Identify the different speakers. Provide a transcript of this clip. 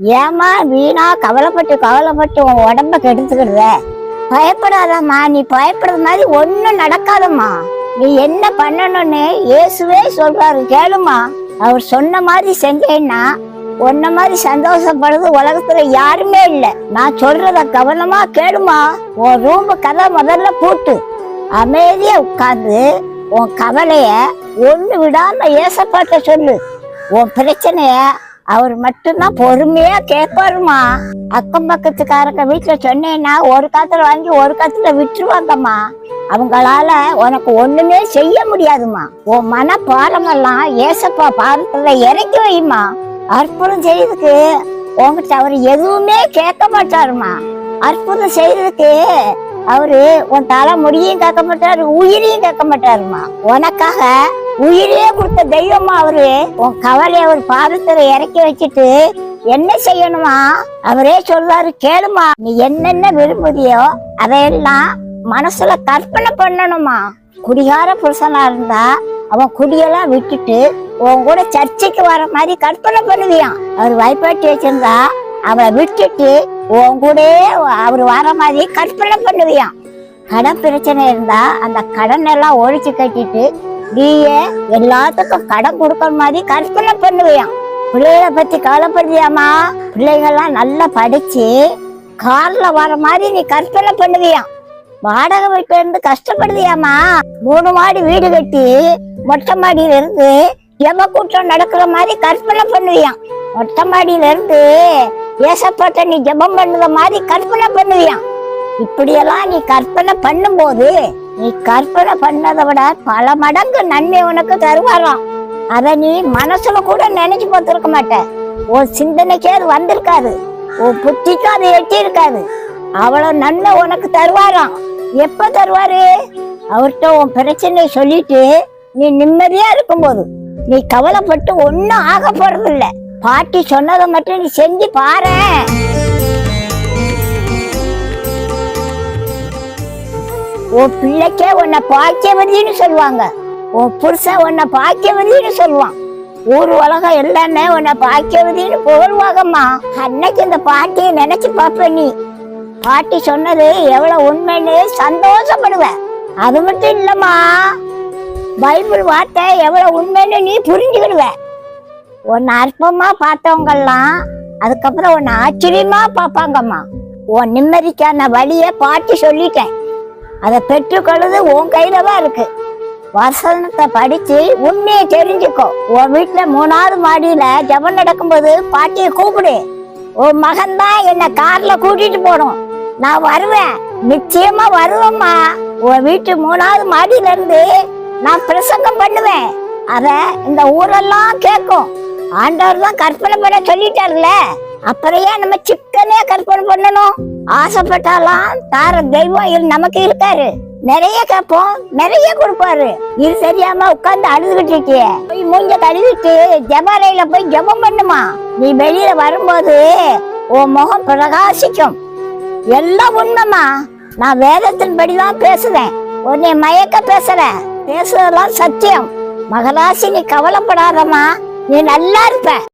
Speaker 1: ஏமா வீணா கவலைப்பட்டு கவலைப்பட்டு உன் உடம்ப கெடுத்துக்கிடுற? பயப்படாதம்மா நீ பயப்படுற மாதிரி ஒன்றும் நடக்காதம்மா. நீ என்ன பண்ணணும்னு இயேசுவே சொல்றாரு கேளுமா. அவர் சொன்ன மாதிரி செஞ்சேன்னா உன்ன மாதிரி சந்தோஷப்படுறது உலகத்துல யாருமே இல்ல. நான் சொல்றத கவனமா கேளுமா. உன் ரூம் கதை முதல்ல பூட்டு. அமைதியா உட்கார்ந்து உன் கவலைய ஒண்ணு விடாம ஏசப்பாட்ட சொல்லு. உன் பிரச்சனைய அவர் மட்டும்தான் பொறுமையா கேட்பாருமா அக்கம் பக்கத்துக்காரங்க வீட்டுல சொன்னேன்னா ஒரு காத்துல வாங்கி ஒரு காத்துல விட்டுருவாங்கம்மா. அவங்களால உனக்கு ஒண்ணுமே செய்ய முடியாதுமா உன் மன பாரமெல்லாம் ஏசப்பா பாரத்துல இறக்கி வையுமா அற்புதம் செய்யறதுக்கு உங்ககிட்ட அவர் எதுவுமே கேட்க மாட்டாருமா அற்புதம் செய்யறதுக்கு அவரு உன் தலை முடியும் கேட்க மாட்டாரு உயிரையும் கேட்க மாட்டாருமா? உனக்காக உயிரையே கொடுத்த தெய்வமா அவரு உன் கவலையை அவர் பாதத்துல இறக்கி வச்சுட்டு என்ன செய்யணுமா? அவரே சொல்றாரு கேளுமா நீ என்னென்ன விரும்புதியோ அதையெல்லாம் மனசுல கற்பனை பண்ணணுமா? குடிகார புருஷனா இருந்தா அவன் குடியெல்லாம் விட்டுட்டு உன் கூட சர்ச்சைக்கு வர மாதிரி கற்பனை பண்ணுவியான் அவர் வைப்பாட்டி வச்சிருந்தா அவளை விட்டுட்டு உன் கூட அவர் வர மாதிரி கற்பனை பண்ணுவியான் கடன் பிரச்சனை இருந்தா அந்த கடன் எல்லாம் ஒழிச்சு கட்டிட்டு நீயே எல்லாத்துக்கும் கடன் கொடுக்கற மாதிரி கற்பனை பண்ணுவியான் பிள்ளைகளை பத்தி கவலைப்படுவியாமா பிள்ளைகள்லாம் நல்லா படிச்சு கார்ல வர மாதிரி நீ கற்பனை பண்ணுவியாம் வாடகை வீட்டுல இருந்து கஷ்டப்படுவியாமா மூணு மாடி வீடு கட்டி மொட்டை மாடியில இருந்து எவ கூட்டம் நடக்கிற மாதிரி கற்பனை பண்ணுவியாம் மொட்டை மாடியில இருந்து ஏசப்பட்ட நீ ஜெபம் பண்ணுற மாதிரி கற்பனை பண்ணுவியாம் இப்படியெல்லாம் நீ கற்பனை பண்ணும்போது நீ கற்பனை பண்ணதை விட பல மடங்கு நன்மை உனக்கு தருவாராம். அதை நீ மனசுல கூட நினைச்சு பார்த்துருக்க மாட்ட. உன் சிந்தனைக்கே அது வந்திருக்காது. உன் புத்திக்கும் அது எட்டி இருக்காது அவ்வளவு நன்மை உனக்கு தருவாராம். எப்ப தருவாரு? அவர்கிட்ட உன் பிரச்சனையை சொல்லிட்டு நீ நிம்மதியா இருக்கும்போது. நீ கவலைப்பட்டு ஒன்றும் ஆக போறதில்லை பாட்டி சொன்னதை மட்டும் நீ செஞ்சு பாரு. உன் பிள்ளைக்கே உன்னை பாக்கியவதின்னு சொல்லுவாங்க. உன் புருஷன் உன்னை பாக்கியவதின்னு சொல்லுவான். ஊர் உலகம் எல்லாமே உன்னை பாக்கியவதின்னு புகழ்வாகம்மா அன்னைக்கு இந்த பாட்டியை நினைச்சு பார்ப்ப நீ. பாட்டி சொன்னது எவ்வளவு உண்மைன்னு சந்தோஷப்படுவேன் அது மட்டும் இல்லம்மா. பைபிள் வார்த்தை எவ்வளவு உண்மைன்னு நீ புரிஞ்சுக்கிடுவ. உன்னை அற்பமா பார்த்தவங்கெல்லாம் அதுக்கப்புறம் உன்னை ஆச்சரியமா பார்ப்பாங்கம்மா. உன் நிம்மதிக்கான வழியை பாட்டி சொல்லிட்டேன். அதை பெற்றுக்கொள்ளுது உன் கையில தான் இருக்கு. வசனத்தை படிச்சு உண்மையை தெரிஞ்சுக்கோ. உன் வீட்டுல மூணாவது மாடியில ஜபம் நடக்கும்போது பாட்டியை கூப்பிடு. உன் மகன் தான் என்ன கார்ல கூட்டிட்டு போடும் நான் வருவேன். நிச்சயமா வருவேம்மா. உன் வீட்டு மூணாவது மாடியில இருந்து நான் பிரசங்கம் பண்ணுவேன். அத இந்த ஊரெல்லாம் கேட்கும். ஆண்டவர் தான் கற்பனை பண்ண சொல்லிட்டாருல. அப்புறையே நம்ம சிக்கனே கற்பனை பண்ணணும். ஆசைப்பட்டாலாம் தார தெய்வம் நமக்கு இருக்காரு. நிறைய கேட்போம் நிறைய கொடுப்பாரு. இது தெரியாம உட்கார்ந்து அழுதுகிட்டு இருக்கியே. போய் மூஞ்ச கழுவிட்டு ஜபாலையில போய் ஜெபம் பண்ணுமா? நீ வெளியில வரும்போது உன் முகம் பிரகாசிக்கும். எல்லாம் உண்மைமா நான் வேதத்தின் படிதான் பேசுவேன். உன்னை மயக்க பேசுறேன். பேசுறதெல்லாம் சத்தியம். மகராசி நீ கவலைப்படாதம்மா. நீ நல்லா இருப்ப.